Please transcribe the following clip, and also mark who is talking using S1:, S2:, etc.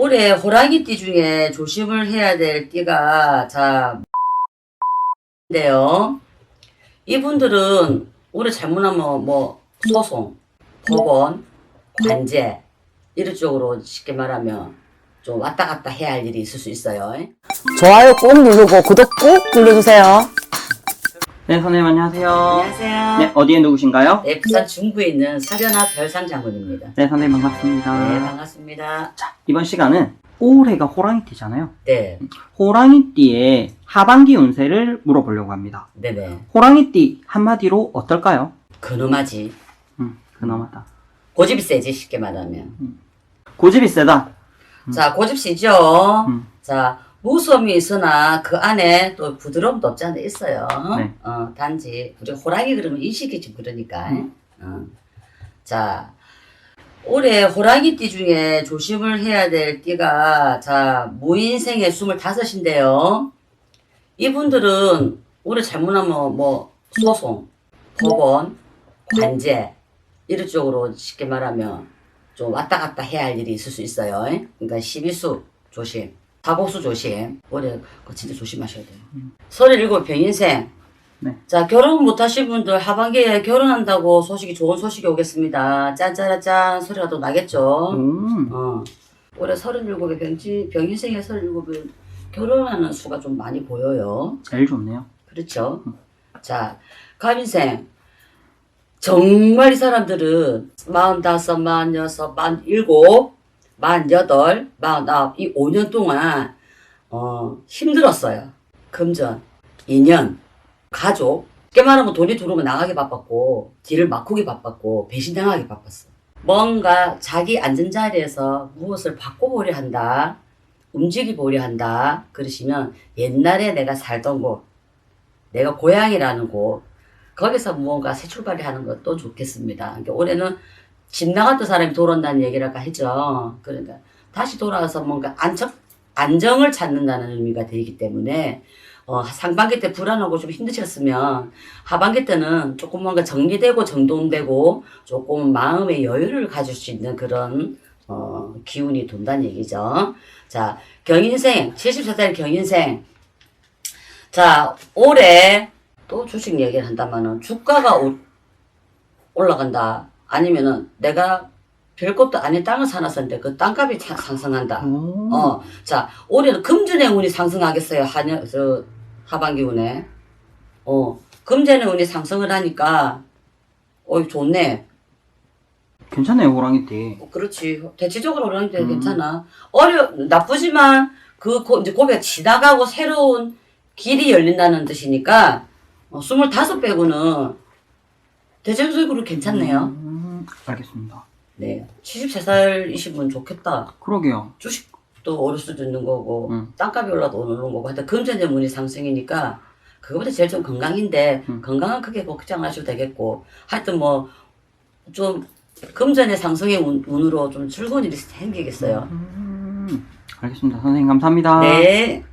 S1: 올해 호랑이띠 중에 조심을 해야 될 띠가 자 인데요. 이분들은 올해 잘못하면 뭐 소송, 법원, 관제 이런 쪽으로 쉽게 말하면 좀 왔다 갔다 해야 할 일이 있을 수 있어요.
S2: 좋아요 꼭 누르고 구독 꼭 눌러주세요.
S3: 네, 선생님 안녕하세요.
S1: 안녕하세요.
S3: 네, 어디에 누구신가요?
S1: 네, 부산 중구에 있는 사련아 별상 장군입니다.
S3: 네, 선생님 반갑습니다.
S1: 네, 반갑습니다.
S3: 자, 이번 시간은 올해가 호랑이띠잖아요.
S1: 네,
S3: 호랑이띠의 하반기 운세를 물어보려고 합니다.
S1: 네네.
S3: 호랑이띠 한마디로 어떨까요?
S1: 근엄하지.
S3: 음, 그나마다.
S1: 고집이 세지, 쉽게 말하면.
S3: 고집이 세다.
S1: 자, 고집 세죠?
S3: 음.
S1: 자, 무서움이 있으나 그 안에 또 부드러움도 없지 않아 있어요.
S3: 네.
S1: 어, 단지, 우리 호랑이 그러면 인식이 좀 그러니까.
S3: 음.
S1: 어. 자, 올해 호랑이띠 중에 조심을 해야 될 띠가, 자, 무인생의 25인데요. 이분들은 올해 잘못하면 뭐, 소송, 법원, 관제, 이런 쪽으로 쉽게 말하면 좀 왔다 갔다 해야 할 일이 있을 수 있어요. 그러니까 12수 조심, 사고수 조심. 올해 그거 진짜 조심하셔야 돼요. 서른일곱 병인생.
S3: 네.
S1: 자, 결혼 못 하신 분들 하반기에 결혼한다고 소식이 좋은 소식이 오겠습니다. 짠짜라짠 소리가 또 나겠죠.
S3: 음,
S1: 어. 올해 서른일곱에 병지, 병인생의 서른일곱에 결혼하는 수가 좀 많이 보여요.
S3: 제일 좋네요.
S1: 그렇죠. 자, 가민생. 정말 이 사람들은 마흔다섯, 마흔여섯, 마흔일곱, 마흔여덟, 마흔아홉 이 5년 동안 어, 힘들었어요. 금전, 인연, 가족. 쉽게 말하면 돈이 들어오면 나가기 바빴고 뒤를 막고기 바빴고 배신당하기 바빴어. 뭔가 자기 앉은 자리에서 무엇을 바꿔보려 한다. 움직여보려 한다. 그러시면 옛날에 내가 살던 곳, 내가 고향이라는 곳, 거기서 무언가 새 출발을 하는 것도 좋겠습니다. 그러니까 올해는 집 나갔던 사람이 돌아온다는 얘기를 아까 했죠. 그러니까 다시 돌아와서 뭔가 안정, 안정을 찾는다는 의미가 되기 때문에 어, 상반기 때 불안하고 좀 힘드셨으면 하반기 때는 조금 뭔가 정리되고 정돈되고 조금 마음의 여유를 가질 수 있는 그런 어, 기운이 돈다는 얘기죠. 자, 경인생, 74살 경인생. 자, 올해 또 주식 얘기를 한다면은 주가가 오- 올라간다. 아니면은 내가 별것도 아닌 땅을 사놨었는데 그 땅값이 차- 상승한다.
S3: 오,
S1: 어, 자, 올해는 금전의 운이 상승하겠어요. 한여, 저, 하반기 운에. 어, 금전의 운이 상승을 하니까, 어, 좋네.
S3: 괜찮네요, 호랑이띠.
S1: 어, 그렇지. 대체적으로 그러는 데
S3: 음.
S1: 괜찮아. 어려, 나쁘지만, 그, 고, 이제 고비가 지나가고 새로운 길이 열린다는 뜻이니까, 어, 25 빼고는 대체적으로 괜찮네요.
S3: 음, 알겠습니다.
S1: 네. 73살이신 분 좋겠다.
S3: 그러게요.
S1: 주식도 오를 수도 있는 거고,
S3: 음.
S1: 땅값이 올라도 오르는 거고, 하여튼 금전의 문이 상승이니까, 그거보다 제일 좀 건강인데,
S3: 음.
S1: 건강은 크게 걱정하셔도 되겠고, 하여튼 뭐, 좀, 금전의 상승의 운, 운으로 좀 즐거운 일이 생기겠어요.
S3: 음, 알겠습니다. 선생님 감사합니다.
S1: 네.